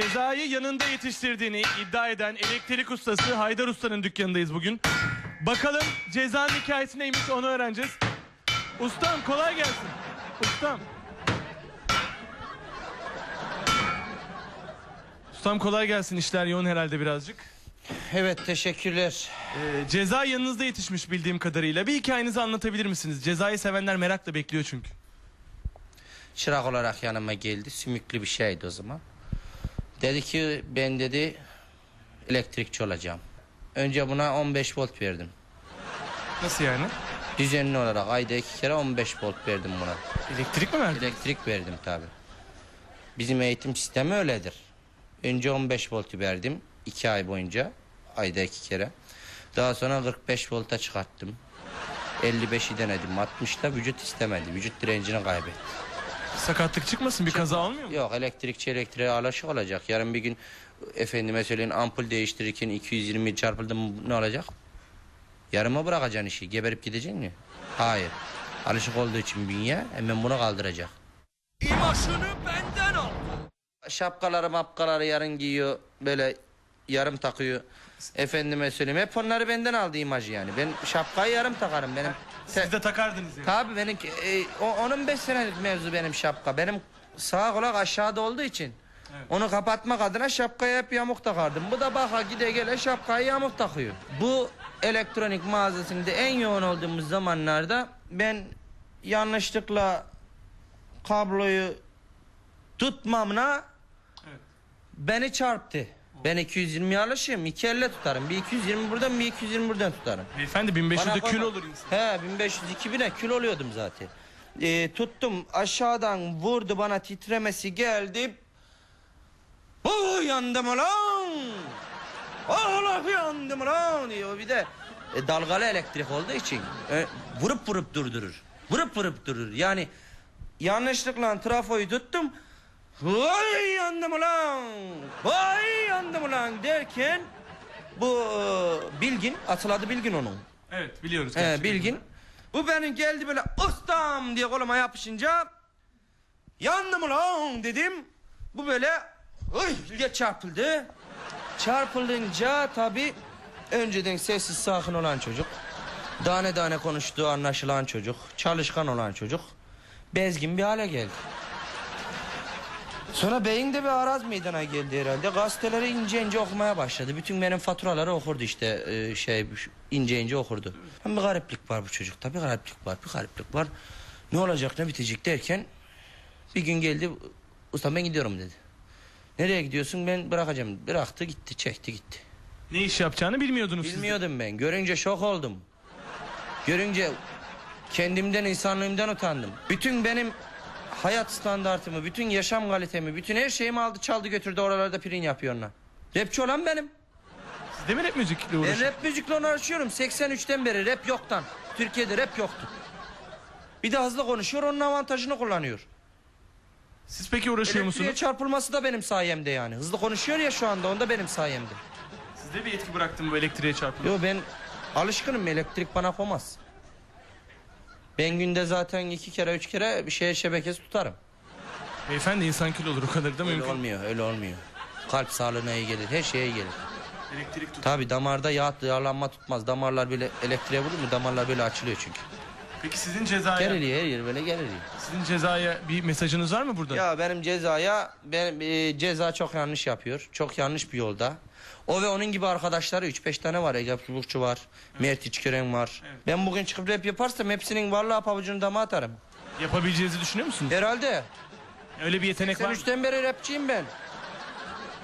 Cezayı yanında yetiştirdiğini iddia eden elektrik ustası Haydar Usta'nın dükkanındayız bugün. Bakalım cezanın hikayesi neymiş onu öğreneceğiz. Ustam kolay gelsin. Ustam. Ustam kolay gelsin işler yoğun herhalde birazcık. Evet teşekkürler. Ee, ceza yanınızda yetişmiş bildiğim kadarıyla. Bir hikayenizi anlatabilir misiniz? Cezayı sevenler merakla bekliyor çünkü. Çırak olarak yanıma geldi. Sümüklü bir şeydi o zaman. Dedi ki ben dedi elektrikçi olacağım. Önce buna 15 volt verdim. Nasıl yani? Düzenli olarak ayda iki kere 15 volt verdim buna. Elektrik mi verdin? Elektrik verdim tabi. Bizim eğitim sistemi öyledir. Önce 15 voltu verdim iki ay boyunca ayda iki kere. Daha sonra 45 volta çıkarttım. 55'i denedim. 60'ta vücut istemedi. Vücut direncini kaybetti. Sakatlık çıkmasın bir kaza olmuyor mu? Yok elektrikçi elektriğe alışık olacak. Yarın bir gün efendime söyleyin ampul değiştirirken 220 çarpıldı mı ne olacak? Yarıma bırakacaksın işi. Geberip gideceksin mi? Hayır. Alışık olduğu için bünye hemen bunu kaldıracak. İmaşını benden al. Şapkaları mapkaları yarın giyiyor. Böyle yarım takıyor. Efendime söyleyeyim. Hep onları benden aldı imajı yani. Ben şapkayı yarım takarım. Benim Siz de takardınız yani. Tabii benim e, o, onun beş senelik mevzu benim şapka. Benim sağ kulak aşağıda olduğu için. Onu kapatmak adına şapkayı hep yamuk takardım. Bu da baka gide gele şapkayı yamuk takıyor. Bu elektronik mağazasında en yoğun olduğumuz zamanlarda ben yanlışlıkla kabloyu tutmamla Evet. beni çarptı. Ben 220'ye alışığım. İki elle tutarım. Bir 220 buradan bir 220 buradan tutarım. Beyefendi 1500'de Bana kül olur insan. He 1500 2000'e kül oluyordum zaten. Ee, tuttum aşağıdan vurdu bana titremesi geldi. Oh yandım ulan. Allah yandım ulan diyor bir de. E, dalgalı elektrik olduğu için e, vurup vurup durdurur. Vurup vurup durur. Yani yanlışlıkla trafoyu tuttum. Vay yandım ulan. Vay ulan derken bu e, Bilgin, atıladı Bilgin onun. Evet biliyoruz. He, gerçekten. bilgin. Bu benim geldi böyle ustam diye koluma yapışınca yandım ulan dedim. Bu böyle oy diye çarpıldı. Çarpılınca tabi önceden sessiz sakin olan çocuk. Tane tane konuştuğu anlaşılan çocuk. Çalışkan olan çocuk. Bezgin bir hale geldi. Sonra beyinde bir araz meydana geldi herhalde. Gazeteleri ince ince okumaya başladı. Bütün benim faturaları okurdu işte e, şey ince ince okurdu. Hem bir gariplik var bu çocukta. Bir gariplik var, bir gariplik var. Ne olacak ne bitecek derken bir gün geldi. Usta ben gidiyorum dedi. Nereye gidiyorsun? Ben bırakacağım. Bıraktı gitti, çekti gitti. Ne iş yapacağını bilmiyordunuz siz de. Bilmiyordum ben. Görünce şok oldum. Görünce kendimden, insanlığımdan utandım. Bütün benim hayat standartımı, bütün yaşam kalitemi, bütün her şeyimi aldı çaldı götürdü oralarda prin yapıyor onlar. Rapçi olan benim. Siz de mi rap müzikle Ben uğraşıyorsunuz? rap müzikle uğraşıyorum. 83'ten beri rap yoktan. Türkiye'de rap yoktu. Bir de hızlı konuşuyor, onun avantajını kullanıyor. Siz peki uğraşıyor Elektriğe musunuz? çarpılması da benim sayemde yani. Hızlı konuşuyor ya şu anda, onda benim sayemde. Sizde bir etki bıraktım bu elektriğe çarpın. Yo ben alışkınım elektrik bana komaz. Ben günde zaten iki kere üç kere bir şeye şebekesi tutarım. Beyefendi insan kül olur o kadar da Öyle mümkün. olmuyor öyle olmuyor. Kalp sağlığına iyi gelir her şeye iyi gelir. Elektrik tut. Tabi damarda yağ, yağlanma tutmaz. Damarlar böyle elektriğe vurur mu damarlar böyle açılıyor çünkü. Peki sizin cezaya, Geriliyor her yer böyle geriliyor. sizin cezaya bir mesajınız var mı burada? Ya benim cezaya ben e, ceza çok yanlış yapıyor. Çok yanlış bir yolda. O ve onun gibi arkadaşları 3-5 tane var. Ege Burçu var. Mert İçkören var. Evet. Ben bugün çıkıp rap yaparsam hepsinin vallahi pabucunu dama atarım. Yapabileceğinizi düşünüyor musunuz? Herhalde. Öyle bir yetenek var mı? 83'ten beri rapçiyim ben.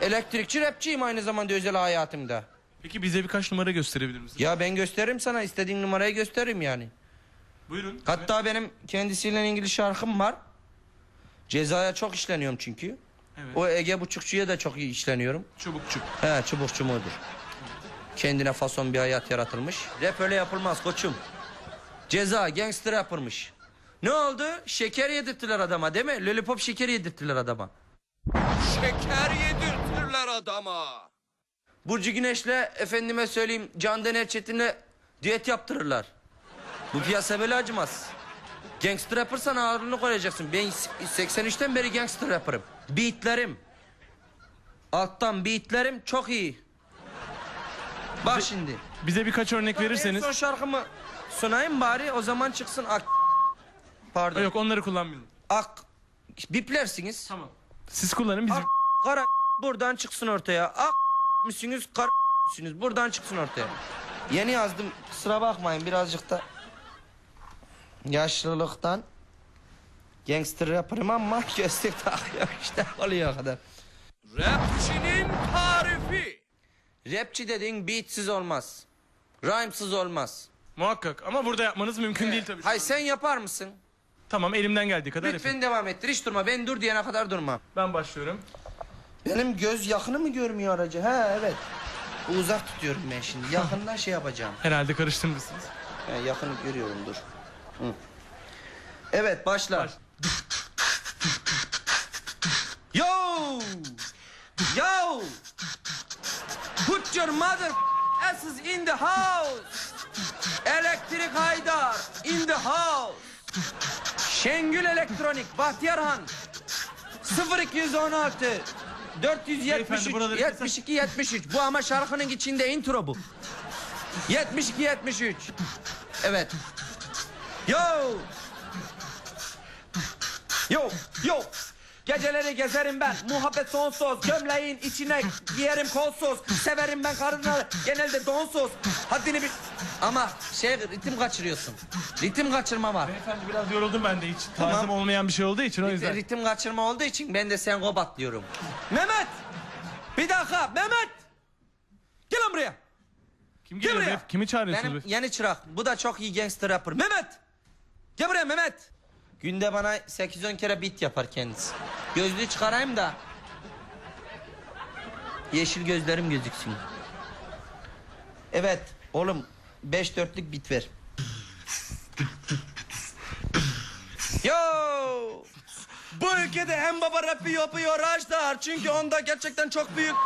Elektrikçi rapçiyim aynı zamanda özel hayatımda. Peki bize birkaç numara gösterebilir misiniz? Ya ben gösteririm sana istediğin numarayı gösteririm yani. Buyurun. Hatta benim kendisiyle ilgili şarkım var. Cezaya çok işleniyorum çünkü. Evet. O Ege Buçukçu'ya da çok iyi işleniyorum. Çubukçuk. He çubukçu mudur? Kendine fason bir hayat yaratılmış. Rap öyle yapılmaz koçum. Ceza gangster yapılmış. Ne oldu? Şeker yedirttiler adama değil mi? Lollipop şeker yedirttiler adama. Şeker yedirtirler adama. Burcu Güneş'le efendime söyleyeyim Can Dener Çetin'le düet yaptırırlar. Bu piyasa böyle acımaz. Gangster rappersan ağırlığını koyacaksın. Ben 83'ten beri gangster rapper'ım. Beatlerim. Alttan beatlerim çok iyi. Bak şimdi. Bize birkaç örnek En verirseniz. son şarkımı sunayım bari o zaman çıksın ak. Pardon. Yok onları kullanmayalım. Ak. Biplersiniz. Tamam. Siz kullanın biz. Ak kara buradan çıksın ortaya. Ak müsünüz kara müsünüz buradan çıksın ortaya. Yeni yazdım kusura bakmayın birazcık da yaşlılıktan gangster yaparım ama gözlük takıyor işte oluyor kadar. Rapçinin tarifi. Rapçi dediğin beatsiz olmaz. Rhymesız olmaz. Muhakkak ama burada yapmanız mümkün değil tabii. Hay sen yapar mısın? Tamam elimden geldiği kadar Lütfen yapayım. devam ettir hiç durma. Ben dur diyene kadar durma. Ben başlıyorum. Benim göz yakını mı görmüyor aracı? Ha evet. Uzak tutuyorum ben şimdi. Yakından şey yapacağım. Herhalde karıştırmışsınız. Ha, yakını görüyorum dur. Evet başla. Baş. Yo! Yo! Put your mother asses in the house. Elektrik Haydar in the house. Şengül Elektronik Bahtiyarhan 0216 473 Beyefendi, buraları 72 73 bu ama şarkının içinde intro bu. 72 73 Evet. Yo! Yo! Yo! Geceleri gezerim ben. Muhabbet sonsuz. Gömleğin içine giyerim kolsuz. Severim ben karınları. Genelde donsuz. Haddini bil... Ama şey ritim kaçırıyorsun. Ritim kaçırma var. Beyefendi biraz yoruldum ben de hiç. Tamam. Tarzım olmayan bir şey olduğu için o yüzden. Ritim kaçırma olduğu için ben de senkop diyorum. Mehmet! Bir dakika Mehmet! Gel lan buraya. Kim Gel geliyor? buraya. be? Kimi çağırıyorsunuz? Benim be? yeni çırak. Bu da çok iyi gangster rapper. Mehmet! Gel buraya Mehmet. Günde bana 8-10 kere beat yapar kendisi. Gözlüğü çıkarayım da. Yeşil gözlerim gözüksün. Evet oğlum 5 dörtlük bit ver. Yo! Bu ülkede en baba rapi yapıyor Ajdar. Çünkü onda gerçekten çok büyük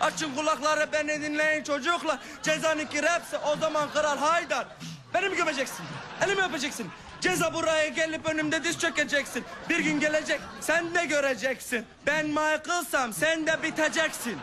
Açın kulakları beni dinleyin çocuklar. Cezanınki rapse o zaman kral Haydar. Beni mi gömeceksin? Elimi öpeceksin. Ceza buraya gelip önümde diz çökeceksin. Bir gün gelecek sen de göreceksin. Ben Michael'sam sen de biteceksin.